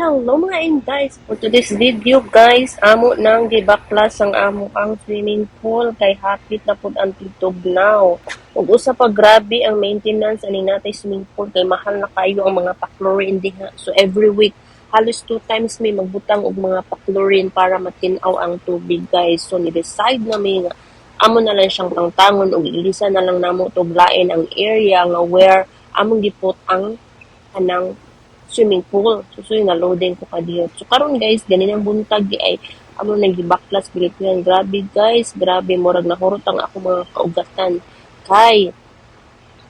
Hello mga guys! For today's video guys, amo nang gibaklas ang amo ang swimming pool kay hapit na pud ang titugnaw. Ug usa pa grabe ang maintenance ani natay swimming pool kay mahal na kayo ang mga pa-chlorine diha. So every week halos two times may magbutang og mga pa-chlorine para matinaw ang tubig guys. So ni-decide na may amo na lang siyang tangtangon ug ilisa na lang namo tuglain ang area nga where among giput ang anang swimming pool. So, so nga loading ko kadiyo. So, karon guys, ganin ang buntag di ay amo nang gibaklas bilit yan. Grabe guys, grabe murag nahurot ang ako mga kaugatan. Kay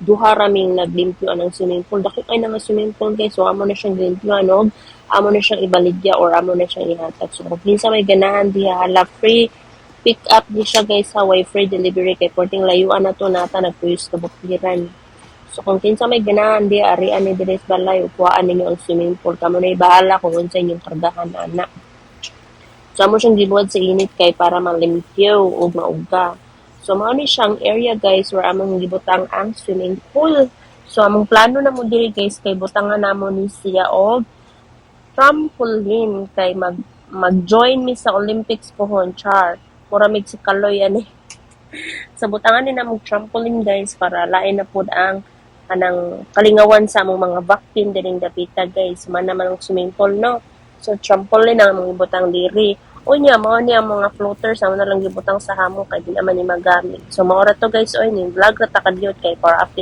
duha raming naglimpyo ang swimming pool. Dako kay nga swimming pool guys. So, amo na siyang glimpyo og amo na siyang ibaligya or amo na siyang ihatag. So, kung pinsa may ganahan diha, hala free pick up di siya guys sa way free delivery kay porting layuan na to nata nagpuyos ka bukiran. So kung kinsa may ganahan di ari ani diri balay upuan ninyo ang swimming pool kamo na bahala kung unsa inyong kargahan ana. So amo siyang gibuhat sa init kay para malimpyo ug mauga. So mao ni siyang area guys where among gibutang ang swimming pool. So among plano na mo diri guys kay butangan namo ni siya og trampoline kay mag mag-join mi sa Olympics pohon char. Mura mig si Kaloy ani. sa butangan ni namong trampoline guys para lain na pud ang anang kalingawan sa among mga vacuum dining dapita guys. Man naman ang swimming pool no? So trampoline ang mga ibutang diri. Unya mao ni ang mga floaters amo na lang gibutang sa hamo kay di naman ni magamit. So mao ra to guys. Oy ni vlog ra ta kadiyot kay para after